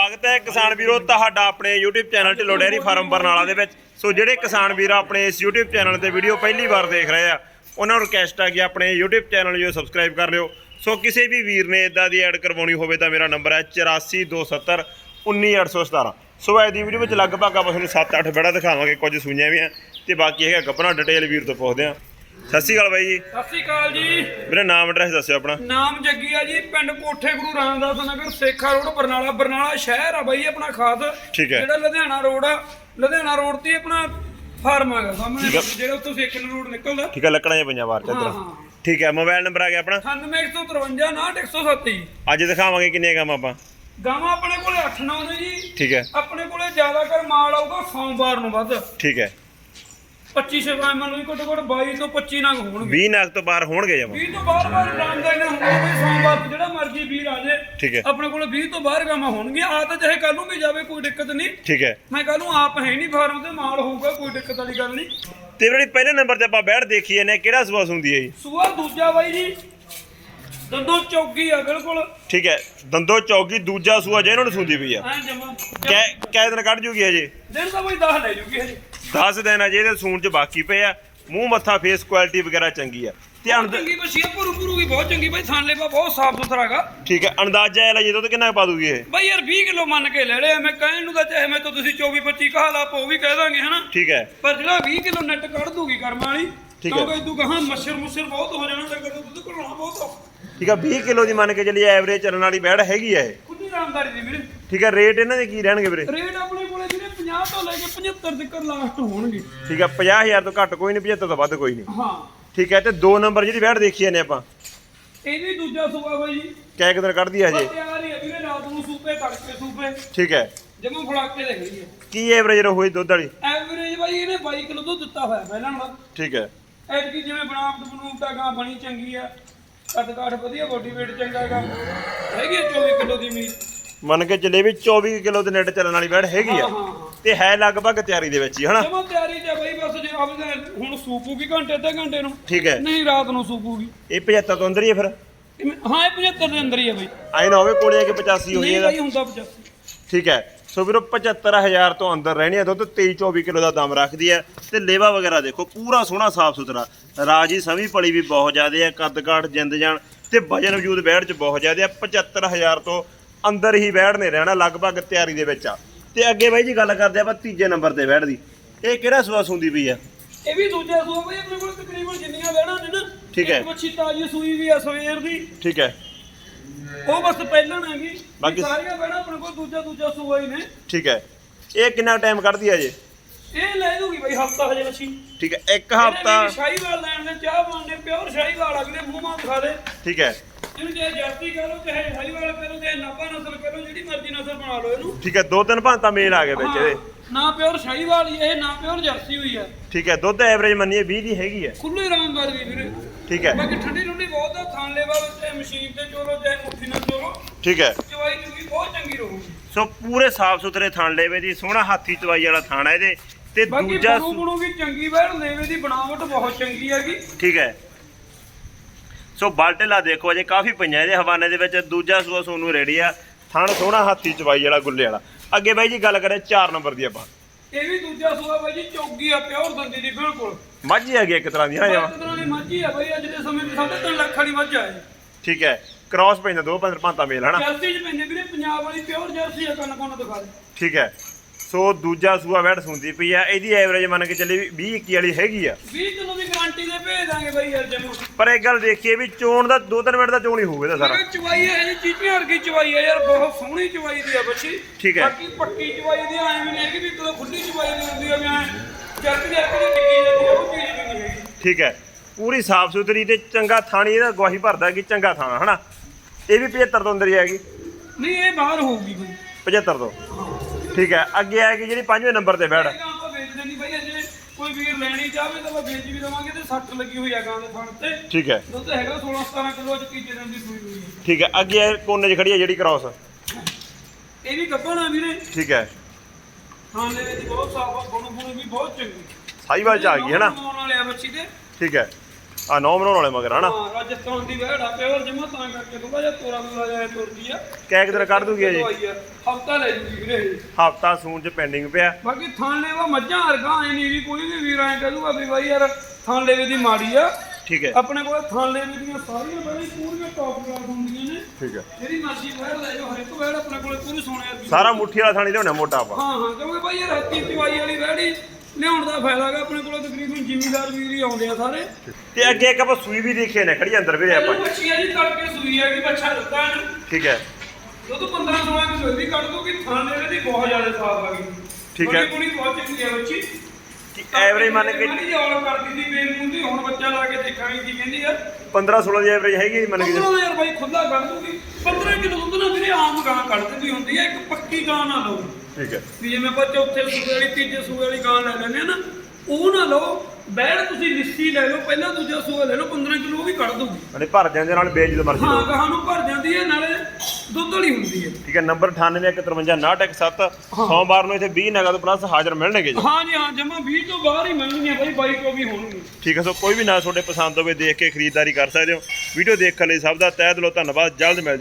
ਸਵਾਗਤ ਹੈ ਕਿਸਾਨ ਵੀਰੋ, ਤੁਹਾਡਾ ਆਪਣੇ YouTube channel Dhillon dairy farm Barnala ਦੇ ਵਿੱਚ। ਸੋ ਜਿਹੜੇ ਕਿਸਾਨ ਵੀਰ ਆਪਣੇ ਇਸ YouTube ਚੈਨਲ ਤੇ ਵੀਡੀਓ ਪਹਿਲੀ ਵਾਰ ਦੇਖ ਰਹੇ ਆ, ਉਹਨਾਂ ਨੂੰ ਰਿਕਵੈਸਟ ਆ ਕਿ ਆਪਣੇ YouTube ਚੈਨਲ ਨੂੰ ਸਬਸਕ੍ਰਾਈਬ ਕਰ ਲਿਓ। ਸੋ ਕਿਸੇ ਵੀ ਵੀਰ ਨੇ ਇਦਾਂ ਦੀ ਐਡ ਕਰਵਾਉਣੀ ਹੋਵੇ ਤਾਂ ਮੇਰਾ ਨੰਬਰ ਹੈ 8427 19817 ਸੋ ਅੱਜ ਦੀ ਵੀਡੀਓ ਵਿੱਚ ਲਗਭਗ ਆਪਾਂ ਤੁਹਾਨੂੰ 7-8 ਬੜਾ ਦਿਖਾਵਾਂਗੇ, ਕੁਝ ਸੁਣਿਆ ਵੀ ਆ, ਤੇ ਬਾਕੀ ਹੈਗਾ ਗੱਪਣਾ ਡਿਟੇਲ ਵੀਰ ਤੋਂ ਪੁੱਛਦੇ ਆ। ਸਤਿ ਸ਼੍ਰੀ ਅਕਾਲ ਬਾਈ ਜੀ। ਸਤਿ ਸ਼੍ਰੀ ਅਕਾਲ ਜੀ। ਮੇਰਾ ਨਾਮ ਐਡਰੈਸ ਦੱਸਿਓ ਆਪਣਾ। ਨਾਮ ਜੱਗੀ ਆ ਜੀ ਪਿੰਡ ਕੋਠੇ ਗੁਰੂ ਰਾਮਦਾਸ ਨਗਰ ਸੇਖਾ ਰੋਡ ਬਰਨਾਲਾ। ਬਰਨਾਲਾ ਸ਼ਹਿਰ ਆ ਬਾਈ ਆਪਣਾ ਖਾਸ। ਠੀਕ ਹੈ। ਜਿਹੜਾ ਲੁਧਿਆਣਾ ਰੋਡ ਆ ਲੁਧਿਆਣਾ ਰੋਡ ਤੇ ਆਪਣਾ ਫਾਰਮ ਹੈਗਾ ਸਾਹਮਣੇ। ਜਿਹੜਾ ਉੱਥੋਂ ਸੇਖਣ ਰੋਡ ਨਿਕਲਦਾ। ਠੀਕ ਹੈ ਲੱਕੜਾਂ ਜਾਂ ਪੰਜਾਂ ਵਾਰ ਚ ਹਾਂ ਇੱਧਰ। ਹਾਂ ਠੀਕ ਹੈ ਮੋਬਾਈਲ ਨੰਬਰ ਆ ਗਿਆ ਆਪਣਾ। 9153 107 ਅੱਜ ਦਿਖਾਵਾਂਗੇ ਕਿੰਨੇ ਕੰਮ ਆਪਾਂ। ਗਾਵਾਂ ਆਪਣੇ ਕੋਲੇ 8-9 ਨੇ ਜੀ। ਠੀਕ ਹੈ। ਆਪਣੇ ਕੋਲੇ ਜ਼ਿਆਦਾਤਰ ਮਾਲ ਆਊਗਾ ਸੋਮਵਾਰ ਨੂੰ ਵੱਧ। ਠੀਕ ਹੈ। 25 ਸੇਵਾ ਮੰਨ ਲਓ ਘੱਟੋ ਘੱਟ 22 ਤੋਂ 25 ਨਗ ਹੋਣਗੇ। 20 ਨਗ ਤੋਂ ਬਾਹਰ ਹੋਣਗੇ ਜਮਾ। 20 ਤੋਂ ਬਾਹਰ ਬਾਹਰ ਰਾਮਦਾਈ ਨੇ ਹੋਣਗੇ ਬਈ ਸੋਮਵਾਰ ਜਿਹੜਾ ਮਰਜ਼ੀ ਵੀਰ ਆ ਜੇ। ਠੀਕ ਹੈ। ਆਪਣੇ ਕੋਲ 20 ਤੋਂ ਬਾਹਰ ਗਾਵਾਂ ਹੋਣਗੀਆਂ ਆ ਤਾਂ ਚਾਹੇ ਕੱਲ ਨੂੰ ਵੀ ਜਾਵੇ ਕੋਈ ਦਿੱਕਤ ਨਹੀਂ। ਠੀਕ ਹੈ। ਮੈਂ ਕੱਲ ਨੂੰ ਆਪ ਹੈ ਨਹੀਂ ਫਾਰਮ ਤੇ ਮਾਲ ਹੋਊਗਾ ਕੋਈ ਦਿੱਕਤ ਵਾਲੀ ਗੱਲ ਨਹੀਂ। ਤੇ ਜਿਹੜੀ ਪਹਿਲੇ ਨੰਬਰ ਤੇ ਆਪਾਂ ਬੈਠ ਦੇਖੀ ਹਾਂ, ਕਿਹੜਾ ਸਵਾਸ ਹੁੰਦੀ ਹੈ ਜੀ? ਸੂਆ ਦੂਜਾ ਬਾਈ ਜੀ ਦੰਦੋ ਚੌਕੀ ਆ ਬਿਲਕੁਲ। ਠੀਕ ਹੈ ਦੰਦੋ ਚੌਗੀ ਦੂਜਾ ਸੂਆ ਜੇ ਇਹਨਾਂ ਨੂੰ ਸੁੰਦੀ ਪਈ ਆ। ਐ ਜਮਾ। ਕੈ ਕੈ ਦਿਨ ਕੱਢ ਜੂਗੀ ਹਜੇ। ਦਿਨ ਤਾਂ ਬਾਈ 10 ਲੈ ਜੂਗੀ ਹਜੇ। 10 ਦਿਨ ਅਜੇ ਇਹਦੇ ਸੂਣ ਚ ਬਾਕੀ ਪਏ ਆ ਮੂੰਹ ਮੱਥਾ ਫੇਸ ਕੁਆਲਿਟੀ ਵਗੈਰਾ ਚੰਗੀ ਆ। ਤੇ ਅਣਦ ਚੰਗੀ ਆ ਭਰੂ ਭਰੂ ਵੀ ਬਹੁਤ ਚੰਗੀ ਬਾਈ ਥਾਂ ਲੇਵਾ ਬਹੁਤ ਸਾਫ਼ ਸੁਥਰਾ ਹੈਗਾ ਠੀਕ ਹੈ ਅੰਦਾਜ਼ਾ ਇਹ ਲੈ ਜਦੋਂ ਤੇ ਕਿੰਨਾ ਕੁ ਪਾ ਦੂਗੀ ਇਹ? ਬਾਈ ਯਾਰ 20 ਕਿਲੋ ਮੰਨ ਕੇ ਲੈ ਲਿਆ ਮੈਂ ਕਹਿਣ ਨੂੰ ਤਾਂ ਚਾਹੇ ਮੈਂ ਤਾਂ ਤੁਸੀਂ 24 25 ਕਹਾ ਲਾ ਪੋ ਵੀ ਕਹਿ ਦਾਂਗੇ ਹਨਾ? ਠੀਕ ਹੈ। ਪਰ ਜਿਹੜਾ 20 ਕਿਲੋ ਨੈਟ ਕੱਢ ਦੂਗੀ ਕਰਮ ਵਾਲੀ ਠੀਕ ਹੈ। ਕਿਉਂਕਿ ਇਦੋਂ ਕਹਾਂ ਮੱਛਰ ਮੁੱਛਰ ਬਹੁਤ ਹੋ ਜਾਣਾ ਡੰਗਰ ਨੂੰ ਦੁੱਧ ਘੜਾਉਣਾ ਬਹੁਤ ਔਖਾ। ਠੀਕ ਹੈ 20 ਕਿਲੋ ਦੀ ਮੰਨ ਕੇ ਚੱਲੀ ਐਵਰੇਜ ਚੱਲਣ ਵਾਲੀ ਬੈੜ ਹੈਗੀ ਆ ਇਹ। ਖੁੱਲੀ ਰਾਮਦਾਰੀ ਦੀ ਵੀਰੇ। ਠੀਕ ਹੈ ਰੇਟ ਇਹਨਾਂ ਦੇ ਕੀ ਰਹਿਣਗੇ ਵੀਰੇ? ਰੇਟ ਆਪਣੇ 50 ਤੋਂ ਲੈ ਕੇ 75 ਤੱਕ ਲਾਸਟ ਹੋਣਗੇ। ਠੀਕ ਹੈ 50000 ਤੋਂ ਘੱਟ ਕੋਈ ਨਹੀਂ 75 ਤੋਂ ਵੱਧ ਕੋਈ ਨਹੀਂ। ਹਾਂ। ਠੀਕ ਹੈ ਤੇ ਦੋ ਨੰਬਰ ਜਿਹੜੀ ਬੈੜ ਦੇਖੀ ਜਾਂਦੇ ਆਪਾਂ। ਇਹ ਵੀ ਦੂਜਾ ਸੂਆ ਬਾਈ ਜੀ। ਕਿਆ ਇੱਕ ਦਿਨ ਕੱਢਦੀ ਆ ਬਸ ਹਜੇ ਤਿਆਰ ਹੀ ਹੈ ਵੀਰੇ ਰਾਤ ਨੂੰ ਸੂਪੇ ਤੜਕੇ ਸੂਪੇ ਠੀਕ ਹੈ ਜਮਾ ਫੜਾ ਕੇ ਲੈ ਗਈ ਹੈ ਕੀ ਐਵਰੇਜ ਹੋਈ ਦੁੱਧ ਵਾਲੀ? ਐਵਰੇਜ ਬਾਈ ਇਹਨੇ 22 ਕਿਲੋ ਦੁੱਧ ਦਿੱਤਾ ਹੋਇਆ ਪਹਿਲਾਂ ਨਾਲ। ਠੀਕ ਹੈ ਐਤਕੀ ਜਿਵੇਂ ਬਣਾਵਟ ਬਣੂਟਾ ਗਾਂ ਬਣੀ ਚੰਗੀ ਆ। ਕੱਦ ਕਾਠ ਵਧੀਆ ਬੋਡੀ weight ਚੰਗਾ ਹੈਗਾ। ਹੈਗੀ ਆ 24 ਕਿਲੋ ਦੀ ਮੀਟ ਮੰਨ ਕੇ ਚੱਲੇ ਵੀ 24 ਕਿਲੋ ਦੇ ਨੈਟ ਚੱਲਣ ਵਾਲੀ ਬੈੜ ਹੈਗੀ ਆ। ਤੇ ਹੈ ਲਗਭਗ ਤਿਆਰੀ ਦੇ ਵਿੱਚ ਹੀ ਹਨਾ? ਜਮਾ ਤਿਆਰੀ ਤੇ ਬਈ ਬਸ ਜੇ ਆਪਦੇ ਹੁਣ ਸੂਪੂਗੀ ਘੰਟੇ ਅੱਧੇ ਘੰਟੇ ਨੂੰ। ਠੀਕ ਹੈ। ਨਹੀਂ ਰਾਤ ਨੂੰ ਸੂਪੂਗੀ। ਇਹ 75 ਤੋਂ ਅੰਦਰ ਹੀ ਹੈ ਫਿਰ? ਹਾਂ ਇਹ 75 ਦੇ ਅੰਦਰ ਹੀ ਆ ਬਈ। ਐ ਨਾ ਹੋਵੇ ਕੋਲੇ ਆ ਕੇ 85 ਹੋਈ ਨਹੀਂ ਇਹਦਾ। ਬਈ ਹੁੰਦਾ 85 ਠੀਕ ਹੈ। ਸੋ ਵੀਰੋ 75000 ਤੋਂ ਅੰਦਰ ਰਹਿਣੀ ਆ ਦੁੱਧ 23 24 ਕਿਲੋ ਦਾ ਦਮ ਰੱਖਦੀ ਹੈ। ਤੇ ਲੇਵਾ ਵਗੈਰਾ ਦੇਖੋ ਪੂਰਾ ਸੋਹਣਾ ਸਾਫ਼ ਸੁਥਰਾ। ਰਾਜੀ ਸਮੀ ਪਲੀ ਵੀ ਬਹੁਤ ਜ਼ਿਆਦੇ ਆ ਕੱਦ ਕਾਠ ਜਿੰਦ ਜਾਨ ਤੇ ਵਜਨ ਵਜੂਦ ਬੈੜ ਚ ਬਹੁਤ ਜ਼ਿਆਦੇ ਆ 75000 ਤੋਂ ਅੰਦਰ ਹੀ ਬੈੜ ਨੇ ਰਹਿਣਾ ਲਗਭਗ ਤਿਆਰੀ ਦੇ ਵਿੱਚ ਆ। ਤੇ ਅੱਗੇ ਬਾਈ ਜੀ ਗੱਲ ਕਰਦੇ ਆਪਾਂ ਤੀਜੇ ਨੰਬਰ ਤੇ ਬੈੜ ਦੀ। ਇਹ ਕਿਹੜਾ ਸੂਆ ਸੁੰਦੀ ਪਈ ਆ? ਇਹ ਵੀ ਦੂਜਾ ਸੂਆ ਬਈ ਆਪਣੇ ਕੋਲ ਤਕਰੀਬਨ ਜਿੰਨੀਆਂ ਲੈਣਾ ਨੇ ਨਾ ਠੀਕ ਹੈ। ਇੱਕ ਮੱਛੀ ਤਾਜੀ ਸੂਈ ਵੀ ਆ ਸਵੇਰ ਦੀ। ਠੀਕ ਹੈ। ਉਹ ਬਸ ਪਹਿਲਾਂ ਹੈਗੀ। ਬਾਕੀ- ਬਾਕੀ ਸਾਰੀਆਂ ਬੈਣਾ ਆਪਣੇ ਕੋਲ ਦੂਜਾ ਦੂਜਾ ਸੂਆ ਹੀ ਨੇ। ਠੀਕ ਹੈ। ਇਹ ਕਿੰਨਾ ਟਾਈਮ ਕੱਢਦੀ ਆ ਜੇ? ਇਹ ਲੈ ਦੂਗੀ ਬਈ ਹਫਤਾ ਹਜੇ ਮੱਛੀ ਠੀਕ ਹੈ ਇੱਕ ਹਫਤਾ। ਸ਼ਾਹੀਵਾਲ ਲੈਣ ਦੇ ਚਾਹ ਬਣਨੇ ਪਿਓਰ ਸ਼ਾਹੀਵਾਲ ਅਗਲੇ ਮੂੰਹ ਦਿਖਾ ਦੇ। ਠੀਕ ਹੈ। ਇਹਨੂੰ ਜੇ ਜਰਸੀ ਕਹ ਲਓ ਚਾਹੇ ਸ਼ਾਹੀਵਾਲ ਕਹ ਲਓ ਚਾਹੇ ਨਾਪਾ ਨਸਲ ਕਹ ਲਓ ਜਿਹੜੀ ਮਰਜ਼ੀ ਨਸਲ ਬਣਾ ਲਓ ਇਹਨੂੰ। ਠੀਕ ਹੈ ਦੋ ਤਿੰਨ ਭਾਂਤਾ ਮੇਲ ਆ ਗਏ ਵਿੱਚ ਇਹਦੇ। ਨਾ ਪਿਓਰ ਸ਼ਾਹੀਵਾਲ ਹੀ ਇਹ ਨਾ ਪਿਓਰ ਜਰਸੀ ਹੋਈ ਆ ਠੀਕ ਹੈ ਦੁੱਧ ਐਵਰੇਜ ਮੰਨੀਏ 20 ਦੀ ਹੈਗੀ ਹੈ। ਖੁੱਲੀ ਆਰਾਮਦਾਰ ਵੀ ਵੀਰੇ। ਠੀਕ ਹੈ। ਬਾਕੀ ਠੰਡੀ ਠੰਡੀ ਬਹੁਤ ਆ ਥਾਂ ਲੈਵਾ ਚਾਹੇ ਮਸ਼ੀਨ ਤੇ ਚੋਲੋ ਚਾਹੇ ਮੁੱਠੀ ਨਾਲ ਚੋਲੋ ਠੀਕ ਹੈ। ਚਵਾਈ ਚੁਗੀ ਬਹੁਤ ਚੰਗੀ ਰਹੂਗੀ। ਸੋ ਪੂਰੇ ਸਾਫ਼ ਸੁਥਰੇ ਥਣ ਲੇਵੇ ਦੀ ਸੋਹਣਾ ਹਾਥੀ ਚਵਾਈ ਵਾਲਾ ਥਣ ਹੈ ਇਹਦੇ। ਤੇ ਬਾਕੀ ਦੂਜਾ ਬਣੂ ਬਣੂ ਵੀ ਚੰਗੀ ਵੈੜ ਲੇਵੇ ਦੀ ਬਣਾਵਟ ਬਹੁਤ ਚੰਗੀ ਹੈਗੀ। ਠੀਕ ਹੈ। ਸੋ ਬਾਲਟੇਲਾ ਦੇਖੋ ਅਜੇ ਕਾਫੀ ਪਈਆਂ ਇਹਦੇ ਹਵਾਨੇ ਦੇ ਵਿੱਚ। ਦੂਜਾ ਸੂਆ ਸੋਨੂੰ ਰੈਡੀ ਆ। ਥਣ ਸੋਹਣਾ ਹਾਥੀ ਚਵਾਈ ਵਾਲਾ ਗੁੱਲੇ ਵਾਲਾ। ਅੱਗੇ ਬਾਈ ਜੀ ਗੱਲ ਕਰੇ 4 ਨੰਬਰ ਦੀ ਆਪਾਂ। ਇਹ ਵੀ ਦੂਜਾ ਸੂਆ ਬਾਈ ਜੀ ਚੌਗੀ ਆ ਪਿਓਰ ਦੰਦੀ ਦੀ ਬਿਲਕੁਲ। ਮੱਝ ਹੈਗੀ ਇੱਕ ਤਰ੍ਹਾਂ ਦੀ ਹਾਂ ਜਮਾਂ। ਇੱਕ ਤਰ੍ਹਾਂ ਦੀ ਮੱਝ ਹੀ ਆ ਬਾਈ ਅੱਜ ਦੇ ਸਮੇਂ 'ਚ ਸਾਢੇ ਤਿੰਨ ਲੱਖ ਵਾਲੀ ਮੱਝ ਆ ਇਹ। ਠੀਕ ਹੈ ਕ੍ਰਾਸ ਪੈਂਦਾ ਦੋ ਪੰਜ ਭਾਂਤਾ ਮੇਲ ਹਨਾ? ਜਰਸੀ 'ਚ ਪੈਂਦੇ ਵੀਰੇ ਪੰਜਾਬ ਵਾਲੀ ਪਿਓਰ ਜਰਸੀ ਆ ਕੰਨ ਕੋਨ ਦਿਖਾ ਦੇ। ਠੀਕ ਹੈ। ਸੋ ਦੂਜਾ ਸੂਆ ਵੈੜ ਸੁੰਦੀ ਪਈ ਆ ਇਹਦੀ ਐਵਰੇਜ ਮੰਨ ਕੇ ਚੱਲੇ 20 21 ਵਾਲੀ ਹੈਗੀ ਆ। 20 ਕਿਲੋ ਗਾਰੰਟੀ ਦੇ ਭੇਜ ਦਾਂਗੇ ਬਾਈ ਯਾਰ ਜਮੂ ਪਰ ਇੱਕ ਗੱਲ ਦੇਖੀਏ ਵੀ ਚੋਣ ਦਾ ਦੋ ਤਿੰਨ ਮਿੰਟ ਦਾ ਚੋਣ ਹੀ ਹੋਊਗਾ ਇਹਦਾ ਸਾਰਾ। ਚਵਾਈ ਹੈ ਜੀ ਚੀਚੀਆਂ ਵਰਗੀ ਚਵਾਈ ਹੈ ਯਾਰ ਬਹੁਤ ਸੋਹਣੀ ਚਵਾਈ ਦੀ ਆ ਬੱਚੀ। ਠੀਕ ਹੈ। ਬਾਕੀ ਪੱਕੀ ਚਵਾਈ ਦੀ ਐਂ ਵੀ ਨਹੀਂ ਕਿ ਵੀ ਕਦੋਂ ਖੁੱਲੀ ਚਵਾਈ ਦੀ ਹੁੰਦੀ ਆ ਵੀ ਐਂ ਜਰਕ ਜਰਕ ਦੀ ਟਿੱਕੀ ਜਾਂਦੀ ਆ ਉਹ ਚੀਜ਼ ਵੀ ਨਹੀਂ ਹੈਗੀ। ਠੀਕ ਹੈ। ਪੂਰੀ ਸਾਫ਼ ਸੁਥਰੀ ਤੇ ਚੰਗਾ ਥਾਣੀ ਇਹਦਾ ਗਵਾਹੀ ਭਰਦਾ ਕਿ ਚੰਗਾ ਥਾਣਾ ਹਨਾ? ਇਹ ਵੀ 75 ਤੋਂ ਅੰਦਰ ਹੀ ਹੈਗੀ। ਨਹੀਂ ਇਹ ਬਾਹਰ ਹੋਊਗੀ ਕੋਈ 75 ਤੋਂ। ਠੀਕ ਹੈ। ਅੱਗੇ ਆਏਗੀ ਜਿਹੜੀ ਪੰਜਵੇਂ ਨੰਬਰ ਤੇ ਬੈੜ ਇਹ ਗਾਂ ਆਪਾਂ ਵੇਚਦੇ ਨਹੀਂ ਬਾਈ ਜੇ ਕੋਈ ਵੀਰ ਲੈਣੀ ਚਾਹਵੇ ਤਾਂ ਆਪਾਂ ਵੇਚ ਵੀ ਦੇਵਾਂਗੇ ਤੇ ਸੱਟ ਲੱਗੀ ਹੋਈ ਆ ਗਾਂ ਦੇ ਥਣ ਤੇ। ਠੀਕ ਹੈ। ਦੁੱਧ ਹੈਗਾ 16 17 ਕਿਲੋ ਚ ਕੀਤੇ ਦਿਨ ਦੀ ਸੂਈ ਹੋਈ ਹੈ। ਠੀਕ ਹੈ ਅੱਗੇ ਇਹ ਕੋਨੇ 'ਚ ਖੜੀ ਹੈ ਜਿਹੜੀ ਕ੍ਰਾਸ ਇਹ ਵੀ ਗੱਭਣਾ ਵੀਰੇ। ਠੀਕ ਹੈ। ਹਾਂ ਦੇ ਵਿੱਚ ਬਹੁਤ ਸਾਫ਼ ਆ ਗੁਣ ਗੁਣ ਵੀ ਬਹੁਤ ਚੰਗੀ। ਸਾਈਵਾਲ ਚ ਆ ਗਈ ਹੈ ਨਾ ਆਉਣ ਵਾਲੇ ਆ ਬੱਚੀ ਦੇ। ਠੀਕ ਹੈ। ਆ ਨੌ ਬਣਾਉਣ ਵਾਲੇ ਮਗਰ ਹਨਾ? ਹਾਂ ਰਾਜਸਥਾਨ ਦੀ ਵਹਿੜ ਆ ਪਿਓਰ ਜਮਾ ਤਾਂ ਕਰਕੇ ਥੋੜਾ ਜਿਹਾ ਤੋਰਾ ਤੋਰਾ ਜਾਏ ਤੁਰਦੀ ਆ। ਕੈ ਕੁ ਦਿਨ ਕੱਢ ਦੂਗੀ ਇਹ ਜੀ ਹਫਤਾ ਲੈ ਜੂਗੀ ਵੀਰੇ। ਹਫਤਾ ਸੂਣ ਚ ਪੈਂਡਿੰਗ ਪਿਆ। ਬਾਕੀ ਥਾਂ ਲੈਵਾ ਮੱਝਾਂ ਵਰਗਾ ਐ ਨਹੀਂ ਵੀ ਕੋਈ ਵੀ ਵੀਰ ਐ ਕਹੂਗਾ ਵੀ ਬਾਈ ਯਾਰ ਥਾਂ ਲੈਵੇ ਦੀ ਮਾੜੀ ਆ। ਠੀਕ ਹੈ। ਆਪਣੇ ਕੋਲ ਥਾਂ ਲੈਵੇ ਦੀਆਂ ਸਾਰੀਆਂ ਬੜੀ ਪੂਰੀਆਂ ਟੌਪ ਕਲਾਸ ਹੁੰਦੀਆਂ ਨੇ। ਠੀਕ ਹੈ। ਜਿਹੜੀ ਮਰਜ਼ੀ ਵਹਿੜ ਲੈ ਜਾਓ ਹਰ ਇੱਕ ਵਹਿੜ ਆਪਣੇ ਕੋਲ ਪੂਰੀ ਸੋਨੇ ਸਾਰਾ ਮੁੱਠੀ ਵਾਲਾ ਥਾਣੀ ਲਿਆਉਣਾ ਮੋਟਾ ਆਪਾਂ। ਹਾਂ ਹਾਂ ਕਿਉਂਕਿ ਬਾਈ ਯਾਰ ਹੱਤੀ ਚਵਾਈ ਵਾਲੀ ਵਹਿੜੀ ਲਿਆਉਣ ਦਾ ਫਾਇਦਾ ਹੈਗਾ ਆਪਣੇ ਕੋਲ ਤਕਰੀਬਨ ਜ਼ਿਮੀਦਾਰ ਵੀਰ ਹੀ ਆਉਂਦੇ ਆ ਸਾਰੇ। ਤੇ ਅੱਗੇ ਇੱਕ ਆਪਾਂ ਸੂਈ ਵੀ ਦੇਖੀ ਨੇ ਖੜੀ ਅੰਦਰ ਵੀਰੇ ਆਪਾਂ। ਬੱਚੀ ਆ ਜੀ ਤੜਕੇ ਸੂਈ ਹੈ ਕਿ ਬੱਚਾ ਦਿੱਤਾ ਇਹਨੂੰ। ਠੀਕ ਹੈ। ਦੁੱਧ 15 16 ਕਿਲੋ ਦੀ ਕੱਢ ਦੂਗੀ ਥਾਣੇ ਦੀ ਬਹੁਤ ਜ਼ਿਆਦਾ ਸਾਫ਼ ਆ ਗਈ। ਠੀਕ ਹੈ। ਬੜੀ ਬਹੁਤ ਚੰਗੀ ਹੈ ਬੱਚੀ। ਕਿ ਐਵਰੇਜ ਮੰਨ ਕੇ ਮਾੜੀ ਜਿਹੀ ਔਲ ਕਰਦੀ ਸੀ ਬੇਮੂੰਹ ਦੀ ਹੁਣ ਬੱਚਾ ਲਾ ਕੇ ਦੇਖਾਂਗੇ ਕੀ ਕਹਿੰਦੀ ਆ। 15 16 ਦੀ ਐਵਰੇਜ ਹੈਗੀ ਮੰਨ ਕੇ 15 ਯਾਰ ਬਾਈ ਖੁੱਲਾ ਕੱਢ ਦੂਗੀ 15 ਕਿਲੋ ਦੁੱਧ ਨਾ ਵੀਰੇ ਆਮ ਗਾਂ ਕੱਢ ਦਿੰਦੀ ਹੁੰਦੀ ਹੈ ਇੱਕ ਪੱਕੀ ਗਾਂ ਨਾ ਲਓ ਠੀਕ ਹੈ। ਵੀ ਜਿਵੇਂ ਆਪਾਂ ਚੌਥੇ ਸੂਏ ਵਾਲੀ ਤੀਜੇ ਸੂਏ ਵਾਲੀ ਗਾਂ ਲੈ ਲੈਂਦੇ ਆ ਨਾ ਉਹ ਨਾ ਲਓ ਬੈੜ ਤੁਸੀਂ ਲਿੱਸੀ ਲੈ ਲਓ ਪਹਿਲਾਂ ਦੂਜਾ ਸੂਆ ਲੈ ਲਓ 15 ਕਿਲੋ ਉਹ ਵੀ ਕੱਢ ਦੂਗੀ ਅਨੇ ਭਰ ਜਾਂਦੇ ਨਾਲ ਬੇਜ ਜਦੋਂ ਮਰਜ਼ੀ ਹਾਂ ਲਓ ਗਾਂ ਨੂੰ ਭਰ ਜਾਂਦੀ ਹੈ ਨਾਲੇ ਦੁੱਧ ਵਾਲੀ ਹੁੰਦੀ ਹੈ। ਠੀਕ ਹੈ ਨੰਬਰ 98155917 ਸੋਮਵਾਰ ਨੂੰ ਇੱਥੇ 20 ਨਗਦ ਪਲੱਸ ਹਾਜ਼ਰ ਮਿਲਣਗੇ ਜੀ। ਹਾਂ ਜੀ ਹਾਂ ਜਮਾ 20 ਤੋਂ ਬਾਹਰ ਹੀ ਮਿਲਣਗੀਆਂ ਬਾਈ ਬਾਈ ਕੋ ਵੀ ਹੋਣਗੇ ਠੀਕ ਹੈ ਸੋ ਕੋਈ ਵੀ ਨਾ ਤੁਹਾਡੇ ਪਸੰਦ ਹੋਵੇ ਦੇਖ ਕੇ ਖਰੀਦਦਾਰੀ ਕਰ ਸਕਦੇ ਹੋ। ਵੀਡੀਓ ਦੇਖਣ ਲਈ ਸਭ ਦਾ ਤਹਿ ਦਿਲੋਂ ਧੰਨਵਾਦ ਜਲਦ ਮਿਲਦੇ